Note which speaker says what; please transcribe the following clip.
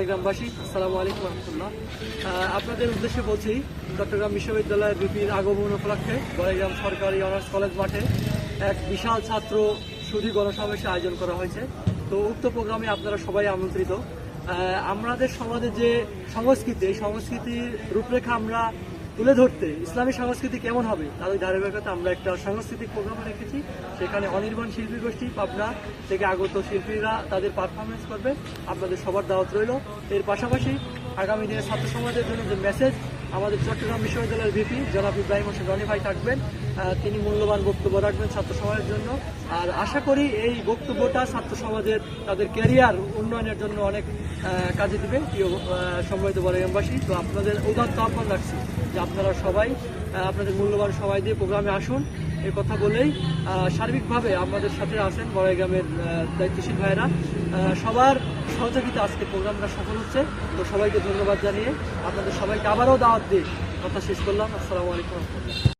Speaker 1: গ্রামবাসী, আসসালামু আলাইকুম রহমতুল্লাহ। আপনাদের উদ্দেশ্যে বলছি, চট্টগ্রাম বিশ্ববিদ্যালয়ের বিপির আগমন উপলক্ষে বড়াইগ্রাম সরকারি অনার্স কলেজ মাঠে এক বিশাল ছাত্র সুধি গণসমাবেশের আয়োজন করা হয়েছে। তো উক্ত প্রোগ্রামে আপনারা সবাই আমন্ত্রিত। আমাদের সমাজে যে সংস্কৃতি, এই সংস্কৃতির রূপরেখা আমরা তুলে ধরতে ইসলামী সংস্কৃতি কেমন হবে? তাদের ধারাবাহিকতা আমরা একটা সাংস্কৃতিক প্রোগ্রাম রেখেছি। সেখানে অনির্বাণ শিল্পী গোষ্ঠী, পাবনা থেকে আগত শিল্পীরা তাদের পারফরমেন্স করবে আপনাদের সবার দাওয়াত রইল। এর পাশাপাশি আগামী দিনে ছাত্র সমাজের জন্য যে মেসেজ আমাদের চট্টগ্রাম বিশ্ববিদ্যালয়ের ভিপি জনাব ইব্রাহিম হোসেন রনি ভাই থাকবেন। তিনি মূল্যবান বক্তব্য রাখবেন ছাত্র সমাজের জন্য। আর আশা করি এই বক্তব্যটা ছাত্র সমাজের তাদের ক্যারিয়ার উন্নয়নের জন্য অনেক কাজে দিবে। প্রিয় সম্মানিত বরাইগ্রামবাসী তো আপনাদের উদাত্ত আহ্বান রাখছি যে আপনারা সবাই আপনাদের মূল্যবান সবাই দিয়ে প্রোগ্রামে আসুন। এ কথা বলেই সার্বিকভাবে আমাদের সাথে আছেন বড়াইগ্রামের দায়িত্বশীল ভাইয়েরা। সবার সহযোগিতা আজকে প্রোগ্রামটা সফল হচ্ছে। তো সবাইকে ধন্যবাদ জানিয়ে আপনাদের সবাইকে আবারও দাওয়াত দিয়ে কথা শেষ করলাম। আসসালামু আলাইকুম।